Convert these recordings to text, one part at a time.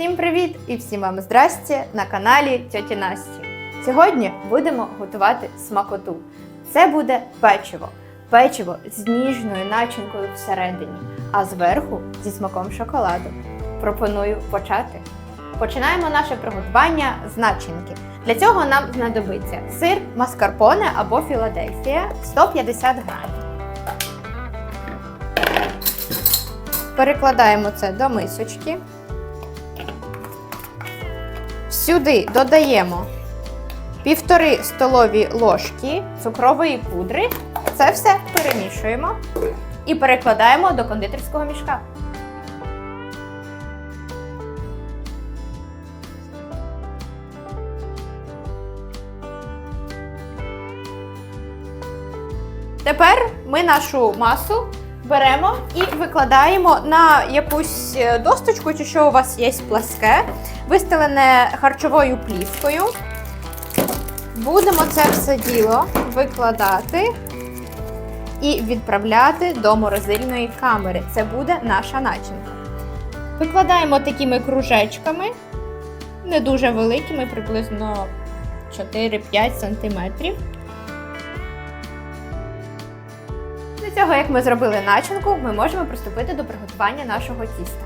Всім привіт і всім вам здрасте на каналі Тьоті Насті. Сьогодні будемо готувати смакоту. Це буде печиво. Печиво з ніжною начинкою всередині, а зверху зі смаком шоколаду. Пропоную почати. Починаємо наше приготування з начинки. Для цього нам знадобиться сир маскарпоне або Філадельфія 150 грамів. Перекладаємо це до мисочки. Сюди додаємо півтори столові ложки цукрової пудри. Це все перемішуємо і перекладаємо до кондитерського мішка. Тепер ми нашу масу беремо і викладаємо на якусь е, досточку, чи що у вас є пласке, вистелене харчовою плівкою. Будемо це все діло викладати і відправляти до морозильної камери. Це буде наша начинка. Викладаємо такими кружечками, не дуже великими, приблизно 4-5 см. Після цього, як ми зробили начинку, ми можемо приступити до приготування нашого тіста.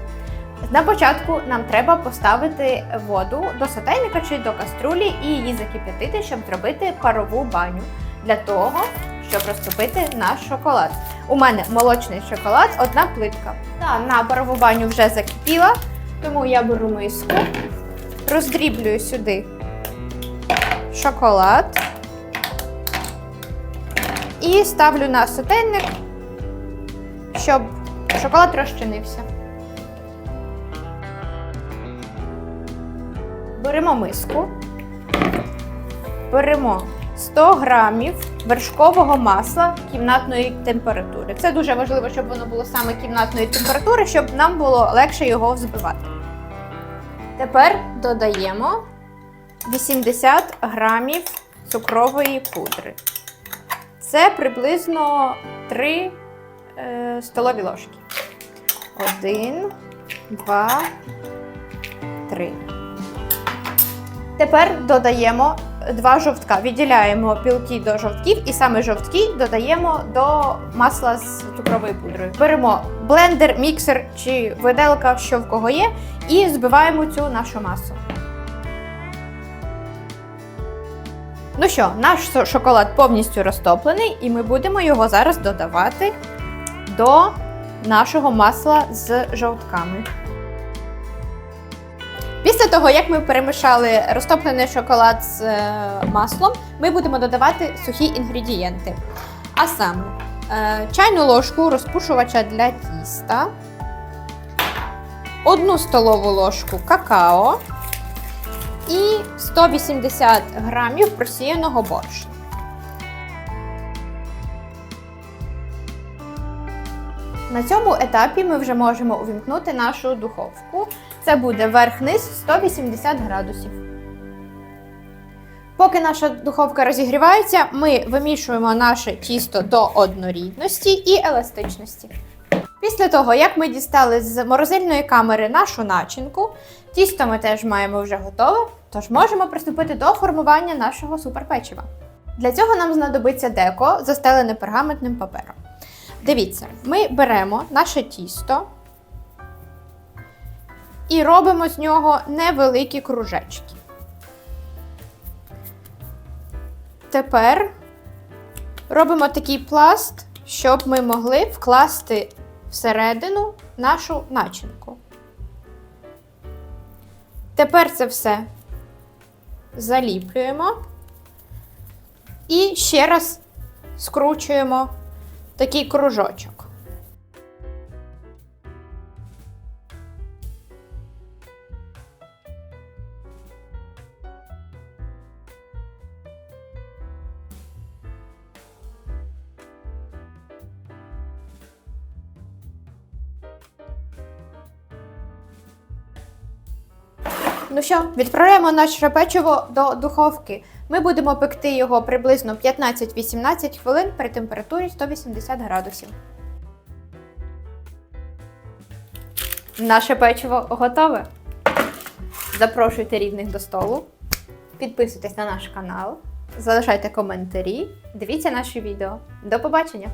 На початку нам треба поставити воду до сотейника чи до каструлі і її закип'ятити, щоб зробити парову баню для того, щоб розтопити наш шоколад. У мене молочний шоколад, одна плитка. Та на парову баню вже закипіла, тому я беру миску, роздріблюю сюди шоколад і ставлю на сотейник, щоб шоколад розчинився. Беремо миску, беремо 100 грамів вершкового масла кімнатної температури. Це дуже важливо, щоб воно було саме кімнатної температури, щоб нам було легше його взбивати. Тепер додаємо 80 грамів цукрової пудри. Це приблизно 3 е, столові ложки. Один, два, три. Тепер додаємо два жовтка. Відділяємо білки до жовтків і саме жовтки додаємо до масла з цукровою пудрою. Беремо блендер, міксер чи виделка, що в кого є, і збиваємо цю нашу масу. Ну що, наш шоколад повністю розтоплений, і ми будемо його зараз додавати до нашого масла з жовтками. Після того, як ми перемішали розтоплений шоколад з е, маслом, ми будемо додавати сухі інгредієнти. А саме е, чайну ложку розпушувача для тіста, одну столову ложку какао і 180 грамів просіяного борошна. На цьому етапі ми вже можемо увімкнути нашу духовку. Це буде верх-низ 180 градусів. Поки наша духовка розігрівається, ми вимішуємо наше тісто до однорідності і еластичності. Після того, як ми дістали з морозильної камери нашу начинку, тісто ми теж маємо вже готове, тож можемо приступити до формування нашого суперпечива. Для цього нам знадобиться деко, застелене пергаментним папером. Дивіться, ми беремо наше тісто і робимо з нього невеликі кружечки. Тепер робимо такий пласт, щоб ми могли вкласти всередину нашу начинку. Тепер це все заліплюємо і ще раз скручуємо такий кружочок. Ну що, відправляємо наше печиво до духовки. Ми будемо пекти його приблизно 15-18 хвилин при температурі 180 градусів. Наше печиво готове. Запрошуйте рідних до столу. Підписуйтесь на наш канал, залишайте коментарі, дивіться наші відео. До побачення!